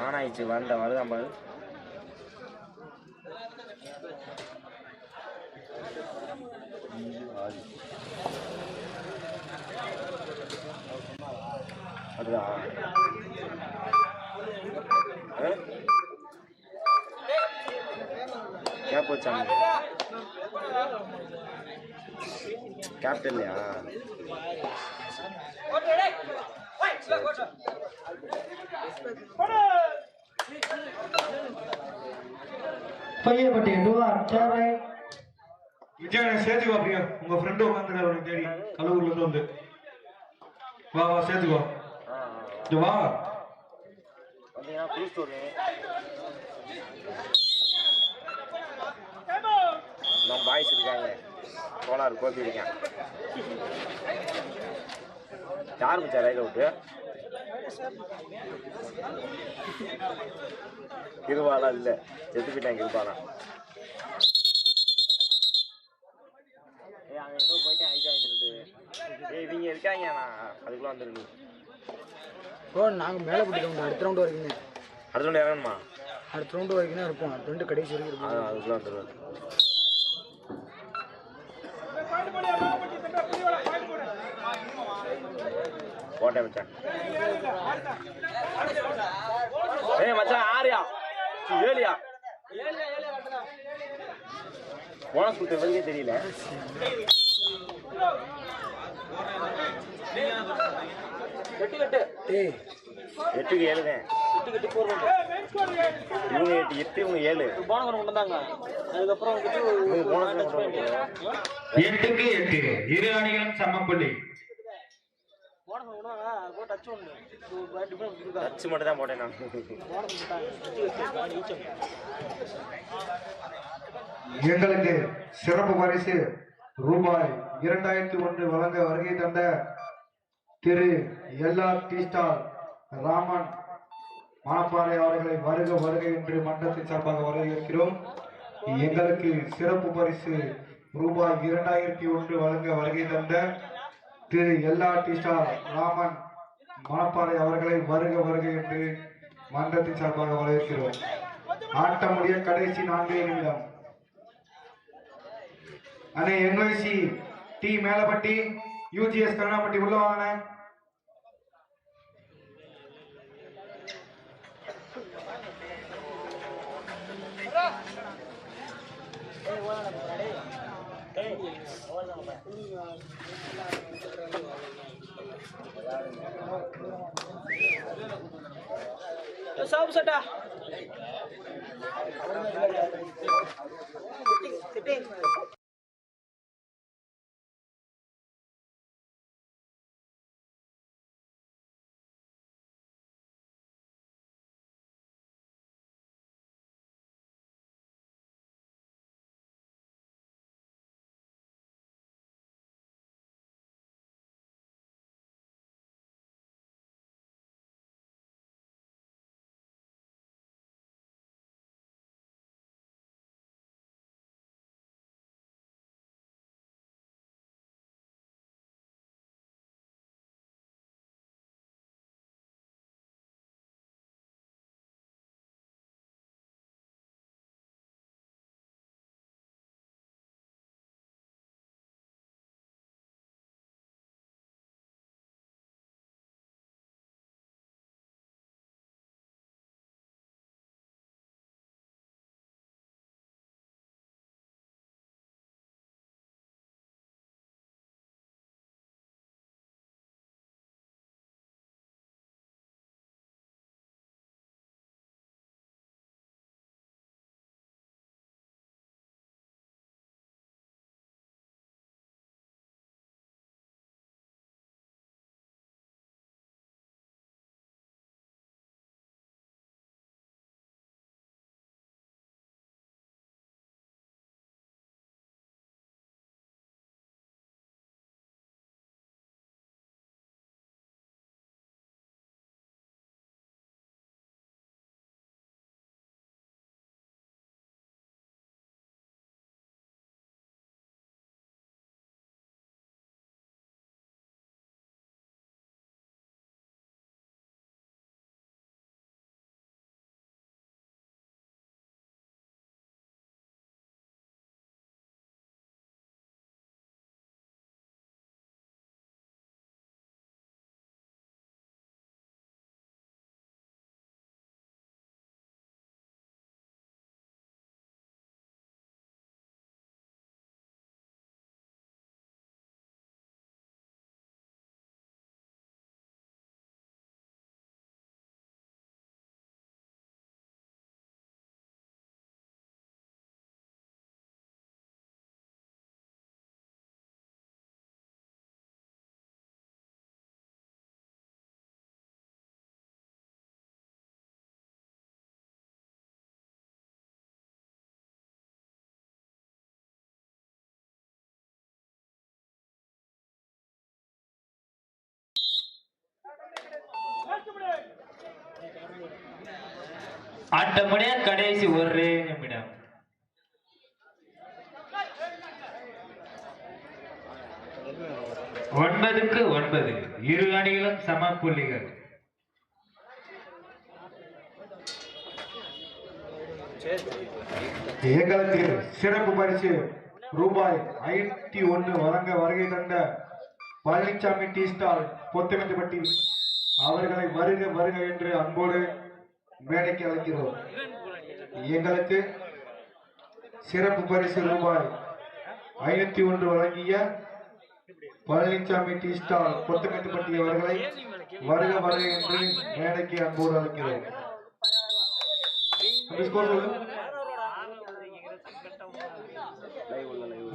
ஆனாயிடுச்சு வந்த வருதான் பாரு அதுதான் கேப் வச்சாங்க கேப்டன் இல்லையா? பையப்பட்டி டூஆர் சேரை விஜயனை சேர்த்துக்கோ அப்படியா. உங்க ஃப்ரெண்டு உட்காந்துருக்காரு உனக்கு தேடி கலூர்ல இருந்து வந்து. வா வா சேர்த்துக்கோ. ஆ ஆ, ஆ. இங்க வா. வந்தீங்கன்னா குரூப் ஸ்டோரு நம்ம பாய்ஸ் இருக்காங்க. கோலார் கோபி இருக்கான் யார் மச்சா ரைட் அவுட்டு கிருபாலா இல்ல? செத்து போயிட்டாங்க எங்கோ போயிட்டேன் ஐஸ் வாங்கிட்டு ஏய் இவங்க இருக்காங்க நான் அதுக்குள்ள வந்துருக்கு ஓ நாங்கள் மேலே பிடிக்கிறோம் அடுத்த ரவுண்டு வரைக்கும். அடுத்த ஒன்று இறங்கணுமா? அடுத்த ரவுண்டு வரைக்கும் இருப்போம். அடுத்த ரெண்டு கடைசி வரைக்கும் இருப்போம். அது அதுக்குள்ள வந்துருவாரு போட்டேன் மச்சான் ஏய் மச்சான் ஆறியா ஏழியா போனஸ் கொடுத்தவங்களுக்கே தெரியல. ஏய். எட்டுக்கு ஏழு தான். இவங்க எட்டு எட்டு இவங்க ஏழு. இவங்க போனஸ் எட்டுக்கு எட்டு. இரு அணிகளும் சமப்புள்ளி டச் மட்டும் தான் போட்டேன் நான். எங்களுக்கு சிறப்பு பரிசு ரூபாய் இரண்டாயிரத்தி ஒன்று வழங்க வருகை தந்த திரு எல்லா டி ஸ்டார் ராமன் மணப்பாறை அவர்களை வருக வருக என்று மன்றத்தின் சார்பாக வரவேற்கிறோம். எங்களுக்கு சிறப்பு பரிசு ரூபாய் இரண்டாயிரத்தி ஒன்று வழங்க வருகை தந்த திரு எல்லா டி ஸ்டார் ராமன் மணப்பாறை அவர்களை வருக வருக என்று மன்றத்தின் சார்பாக வரவேற்கிறோம். ஆட்டம் முடிய கடைசி நான்கே நிமிடம். அண்ணே N Y C T Melapatti U G S Karunapatti உள்ள வாங்கண்ணே சாப்பு சட்டா சிட்டிங் ஆட்டமுடைய கடைசி ஒரே நிமிடம். ஒன்பதுக்கு ஒன்பது. இரு அணிகளும் சம புள்ளிகள். எங்களுக்கு சிறப்பு பரிசு ரூபாய் ஐநூத்தி ஒன்னு வழங்க வருகை தந்த பழனிசாமி டீ ஸ்டால் பொத்தமெட்டுப்பட்டி அவர்களை வருக வருக என்று அன்போடு மேடைக்கு அழைக்கிறோம். எங்களுக்கு சிறப்பு பரிசு ரூபாய் ஐநூத்தி ஒன்று வழங்கிய பழனிசாமி டீ ஸ்டால் பொத்தமெட்டுப்பட்டி அவர்களை வருக வருக என்று மேடைக்கு அன்போடு அழைக்கிறோம்.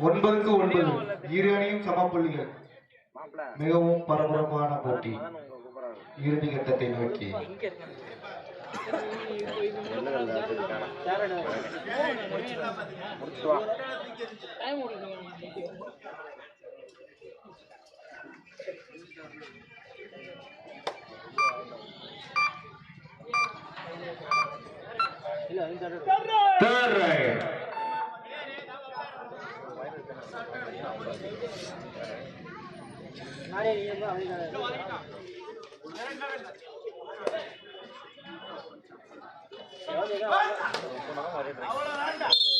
ஒன்பதுக்கு ஒன்பது. இரு அணியும் சம புள்ளிகள். மிகவும் பரபரப்பான போட்டி. இறுதி கட்டத்தை நோக்கி. எல்லுகள் இருக்கான முடிச்சுட்டு வா Third right. நானே நீங்க அவங்க 来一下！来，一。